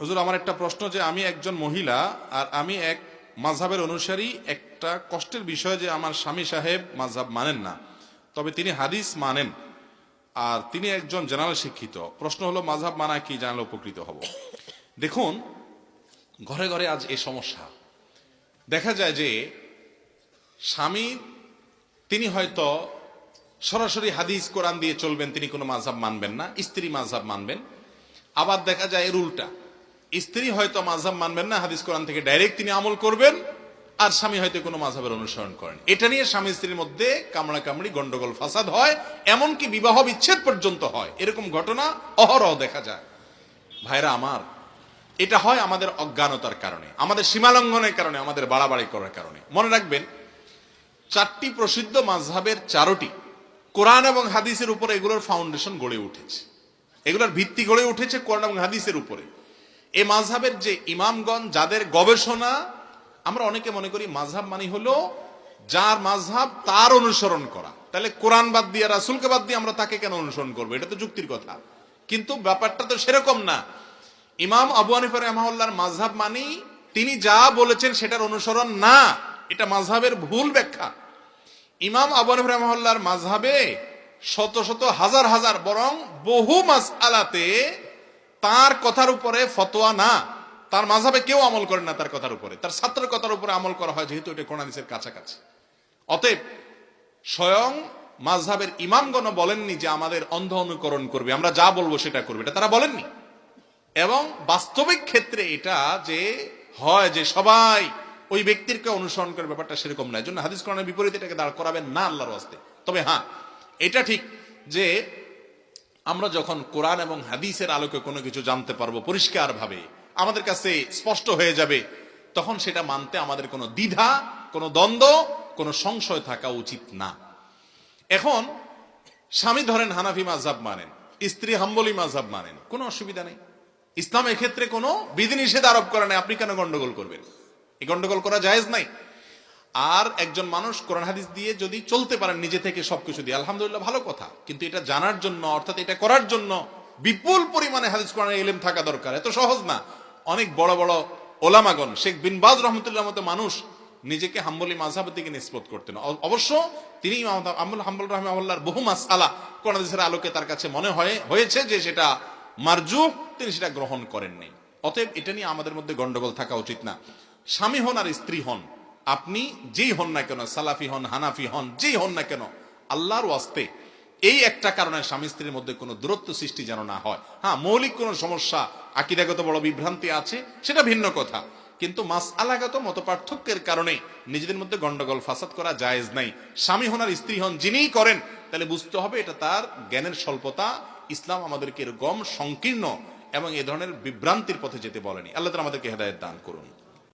হুজুর, আমার একটা প্রশ্ন যে আমি একজন মহিলা আর আমি এক মাঝহাবের অনুসারী, একটা কষ্টের বিষয় যে আমার স্বামী সাহেব মাঝহাব মানেন না। তবে তিনি হাদিস মানেন আর তিনি একজন জেনারেল শিক্ষিত। প্রশ্ন হলো মাঝহাব মানা কি? জানালে উপকৃত হব। দেখুন, ঘরে ঘরে আজ এই সমস্যা। দেখা যায় যে স্বামী, তিনি হয়তো সরাসরি হাদিস কোরআন দিয়ে চলবেন, তিনি কোনো মাঝহাব মানবেন না, স্ত্রী মাঝহাব মানবেন। আবার দেখা যায় এর উল্টা। স্ত্রী হয়তো মাঝহাব মানবেন না, হাদিস কোরআন থেকে ডাইরেক্ট তিনি আমল করবেন, আর স্বামী হয়তো কোনো মাঝহাবের অনুসরণ করেন। এটা নিয়ে স্বামী স্ত্রীর মধ্যে কামড়া কামড়ি গন্ডগোল, ফাসাদ হয়, এমনকি বিবাহ বিচ্ছেদ পর্যন্ত হয়। এরকম ঘটনা অহরহ দেখা যায়। ভাইরা আমার, এটা হয় আমাদের অজ্ঞানতার কারণে, আমাদের সীমালঙ্ঘনের কারণে, আমাদের বাড়াবাড়ি করার কারণে। মনে রাখবেন, চারটি প্রসিদ্ধ মাঝহাবের চারোটি কোরআন এবং হাদিসের উপরে এগুলোর ফাউন্ডেশন গড়ে উঠেছে। এগুলোর ভিত্তি গড়ে উঠেছে কোরআন এবং হাদিসের উপরে। এ মাঝহাবের যে ইমামগণ, যাদের গবেষণা, আমরা অনেকে মনে করি মাঝহাব মানে হলো যার মাঝহাব তার অনুসরণ করা। তাহলে কোরআন বাদ দিয়ে, রাসুলকে বাদ দিয়ে আমরা তাকে কেন অনুসরণ করব? এটা তো যুক্তির কথা। কিন্তু ব্যাপারটা তো সেরকম না। ইমাম আবু হানিফা রহমাউল্লাহর মাঝহাব মানি তিনি যা বলেছেন সেটার অনুসরণ না। এটা মাঝহাবের ভুল ব্যাখ্যা। ইমাম আবু হানিফা রহমাউল্লাহর মাঝহাবে শত শত হাজার হাজার, বরং বহু মাস আলাতে তার কথার উপরে ফতোয়া না। তার মাঝহাবে কেউ আমল করে না তার কথার উপরে। তার ছাত্রের কথার উপরে আমল করা হয়, যেহেতু এটা কোরআনিসের কাছাকাছি। অতএব স্বয়ং মাঝহাবের ইমামগণ বলেননি যে আমাদের অন্ধ অনুকরণ করবে, আমরা যা বলব সেটা করবে। এটা তারা বলেননি। এবং বাস্তবিক ক্ষেত্রে এটা যে হয় যে সবাই ওই ব্যক্তিরকে অনুসরণ করে, ব্যাপারটা সেরকম নয় জন্য হাদিস কোরআনের বিপরীতে এটাকে দাঁড় করাবেন না আল্লাহর হস্তে তবে হ্যাঁ এটা ঠিক যে আমরা যখন কোরআন এবং হাদিসের আলোকে কোনো কিছু জানতে পারব পরিষ্কারভাবে, আমাদের কাছে স্পষ্ট হয়ে যাবে, তখন সেটা মানতে আমাদের কোনো দ্বিধা, কোনো দ্বন্দ্ব, কোনো সংশয় থাকা উচিত না। এখন, স্বামী ধরেন হানাফি মাঝহাব মানেন, স্ত্রী হাম্বলি মাঝহাব মানেন, কোনো অসুবিধা নেই। ইসলাম এক্ষেত্রে কোনো বিধিনিষেধ আরোপ করে নাই, আপনি কেন গন্ডগোল করবেন? এই গন্ডগোল করা জায়েজ নাই? আর একজন মানুষ কোরআন হাদিস দিয়ে যদি চলতে পারেন নিজে থেকে সবকিছু দিয়ে, আলহামদুলিল্লাহ ভালো কথা। কিন্তু এটা জানার জন্য, অর্থাৎ এটা করার জন্য বিপুল পরিমাণে হাদিস কোরআনের এলেম থাকা দরকার। এত সহজ না। অনেক বড় বড় ওলামাগন শেখ বিন বাজ রহমতুল্লাহ মতো মানুষ নিজেকে হাম্বলি মাঝহাবের দিকে নিষ্পত করতেন। অবশ্য তিনি আম্বুল হাম্বুল রহমাল্লাহর বহু মাসআলা কোরআন হাদিসের আলোকে তার কাছে মনে হয়, হয়েছে যে সেটা মারজু, তিনি সেটা গ্রহণ করেননি। অতএব এটা নিয়ে আমাদের মধ্যে গন্ডগোল থাকা উচিত না। স্বামী হন আর স্ত্রী হন। আপনি যেই হন না কেন, সালাফি হন, হানাফি হন, যেই হন না কেন, আল্লাহর ওয়াস্তে এই একটা কারণে স্বামী স্ত্রীর মধ্যে কোনো দূরত্ব সৃষ্টি যেন না হয়। হ্যাঁ মৌলিক কোনো সমস্যা, আকিদাগত বড় বিভ্রান্তি আছে, সেটা ভিন্ন কথা। কিন্তু মাস আলাগত মত পার্থক্যের কারণে নিজেদের মধ্যে গন্ডগোল, ফাসাদ করা জায়েজ নাই। স্বামী হন আর স্ত্রী হন, যিনিই করেন, তাহলে বুঝতে হবে এটা তার জ্ঞানের স্বল্পতা। ইসলাম আমাদেরকে এরকম সংকীর্ণ এবং এ ধরনের বিভ্রান্তির পথে যেতে বলেনি। আল্লাহ তালা আমাদেরকে হেদায়ত দান করুন।